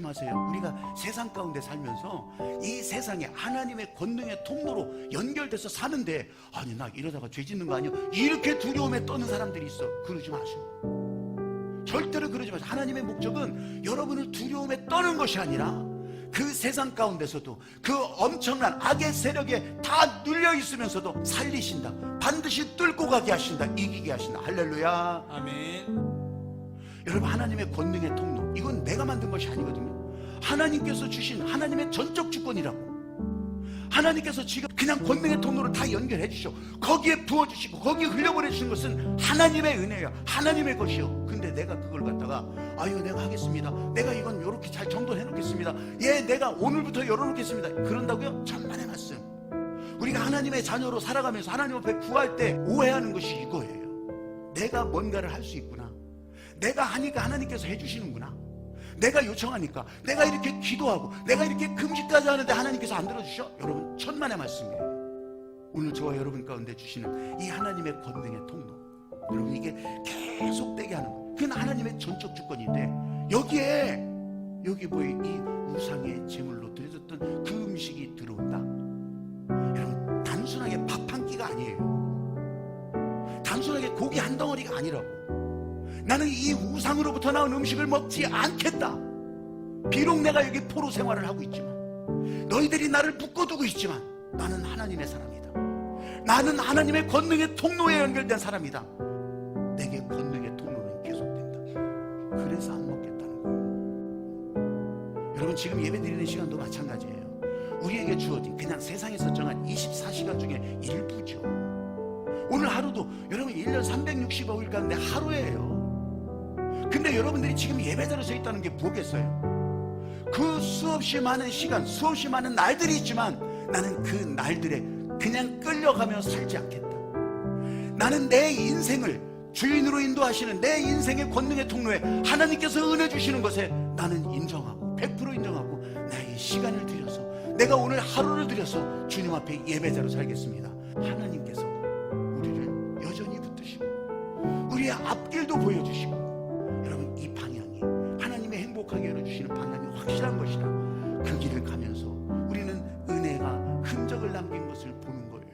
마세요. 우리가 세상 가운데 살면서 이 세상에 하나님의 권능의 통로로 연결돼서 사는데 아니 나 이러다가 죄 짓는 거 아니야? 이렇게 두려움에 떠는 사람들이 있어. 그러지 마시고. 절대로 그러지 마세요. 하나님의 목적은 여러분을 두려움에 떠는 것이 아니라 그 세상 가운데서도 그 엄청난 악의 세력에 다 눌려 있으면서도 살리신다. 반드시 뚫고 가게 하신다. 이기게 하신다. 할렐루야. 아멘. 여러분 하나님의 권능의 통로. 이건 내가 만든 것이 아니거든요. 하나님께서 주신 하나님의 전적 주권이라고. 하나님께서 지금 그냥 권능의 통로를 다 연결해 주셔. 거기에 부어 주시고 거기에 흘려보내 주신 것은 하나님의 은혜예요. 하나님의 것이요. 근데 내가 그걸 갖다가 아유 내가 하겠습니다. 내가 이건 이렇게 잘 정돈해 놓겠습니다. 예 내가 오늘부터 열어 놓겠습니다. 그런다고요? 천만의 말씀. 우리가 하나님의 자녀로 살아가면서 하나님 앞에 구할 때 오해하는 것이 이거예요. 내가 뭔가를 할 수 있구나 내가 하니까 하나님께서 해주시는구나. 내가 요청하니까 내가 이렇게 기도하고 내가 이렇게 금식까지 하는데 하나님께서 안 들어주셔? 여러분 천만의 말씀이에요. 오늘 저와 여러분 가운데 주시는 이 하나님의 권능의 통로. 여러분 이게 계속되게 하는 거. 그건 하나님의 전적 주권인데 여기에 여기 뭐이 우상의 제물로 드려졌던 그 음식이 들어온다. 여러분 단순하게 밥 한 끼가 아니에요. 단순하게 고기 한 덩어리가 아니라고. 나는 이 우상으로부터 나온 음식을 먹지 않겠다. 비록 내가 여기 포로 생활을 하고 있지만, 너희들이 나를 묶어두고 있지만, 나는 하나님의 사람이다. 나는 하나님의 권능의 통로에 연결된 사람이다. 내게 권능의 통로는 계속된다. 그래서 안 먹겠다는 거예요. 여러분, 지금 예배 드리는 시간도 마찬가지예요. 우리에게 주어진 그냥 세상에서 정한 24시간 중에 일부죠. 오늘 하루도 여러분 1년 365일 가운데 하루예요. 근데 여러분들이 지금 예배자로 서 있다는 게 뭐겠어요? 그 수없이 많은 시간, 수없이 많은 날들이 있지만 나는 그 날들에 그냥 끌려가며 살지 않겠다. 나는 내 인생을 주인으로 인도하시는 내 인생의 권능의 통로에 하나님께서 은혜 주시는 것에 나는 인정하고 100% 인정하고 나의 시간을 들여서 내가 오늘 하루를 들여서 주님 앞에 예배자로 살겠습니다. 하나님께서 우리를 여전히 붙드시고 우리의 앞길도 보여주시고 만들어 주시는 하나님이 확실한 것이다. 그 길을 가면서 우리는 은혜가 흔적을 남긴 것을 보는 거예요.